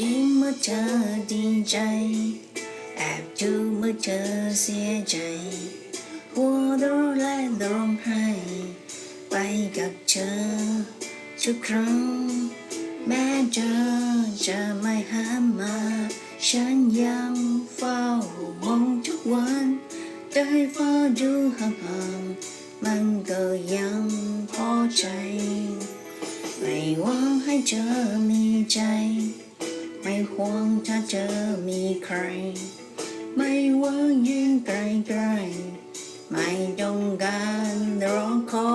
ยิ้มื่อเธอดีใจ แอบดูเมื่อเธอเสียใจหัวเราะและร้องไห้ ไปกับเธอ ทุกครั้ง แม้เธอจะไม่หามา ฉันยังเฝ้ามองทุกวันได้เฝ้าดูห่างๆมันก็ยังพอใจ ไม่หวังให้เธอมีใจ ไม่ห่วงถ้าเธอมีใคร ไม่วังยืนไกลๆไม่ต้องการร้องขอ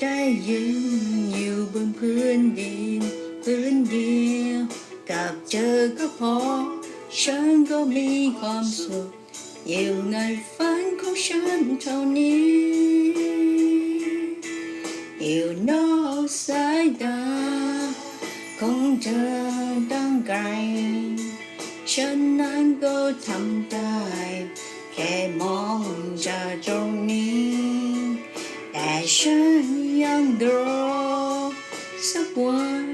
ได้ยืนอยู่บนพื้นดินพื้นเดียวกับเธอก็พอ ฉันก็มีความสุขอยู่ในฝันของฉันเท่านี้อยู่นอกสายตา ของเธอตั้งไกล ฉันนั้นก็ทำได้ แค่มองจากตรงนี้ แต่ฉันยังรอสักวัน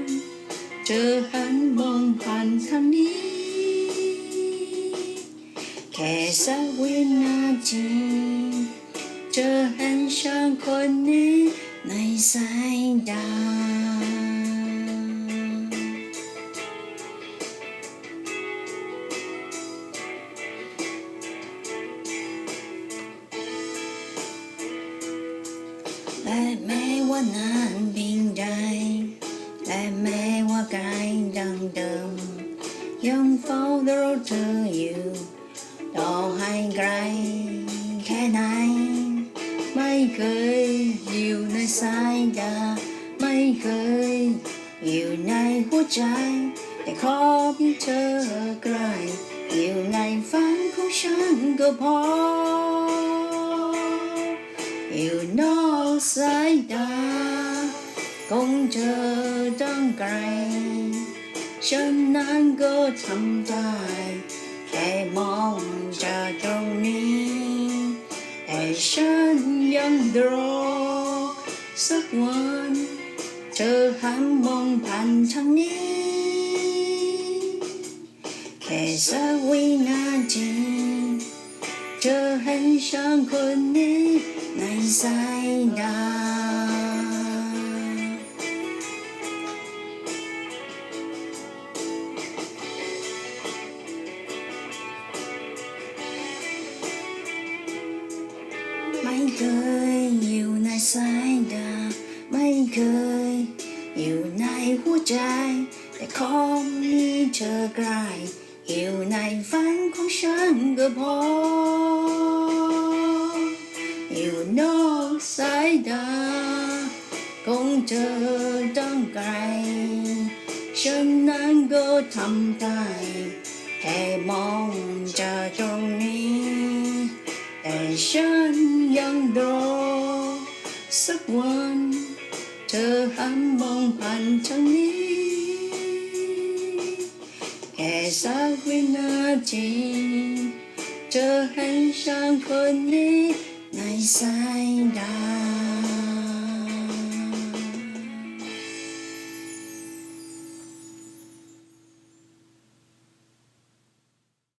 เธอหันมองผ่านทางนี้ แค่สักวินาทีเธอห็นฉันคนนี้ในสายตา และแม้ว่านานเพียงใดและแม้ว่าไกลดังเดิมยังเฝ้ารอเธออยู่ต่อให้ไกลแค่ไหน ไม่เคยอยู่ในสายตาไม่เคยอยู่ในหัวใจ แต่ขอเพียงเธอใกลอยู่ในฝันของฉันก็พออยู่นอก สายตาของเธอตั้งไกล ฉันนั้นก็ทำได้แค่มองจากตรงนี้ แต่ฉันยังรอสักวัน เธอหันมองผ่านทางนี้ แค่สักวินาที เธอเห็นฉันคนนี้ในสายตาไม่เคยอยู่ในสายตาไม่เคยอยู่ในหัวใจ แต่ขอมีเธอใกล้ อยู่ในฝันของฉันก็พอ อยู่นอกสายตาของเธอต้องไกล ฉันนั้นก็ทำได้แค่มองจากตรงนี้ แต่ฉันยังรอสักวัน เธอหันมองผ่านทางนี้ แค่สักวินาทีเธอเห็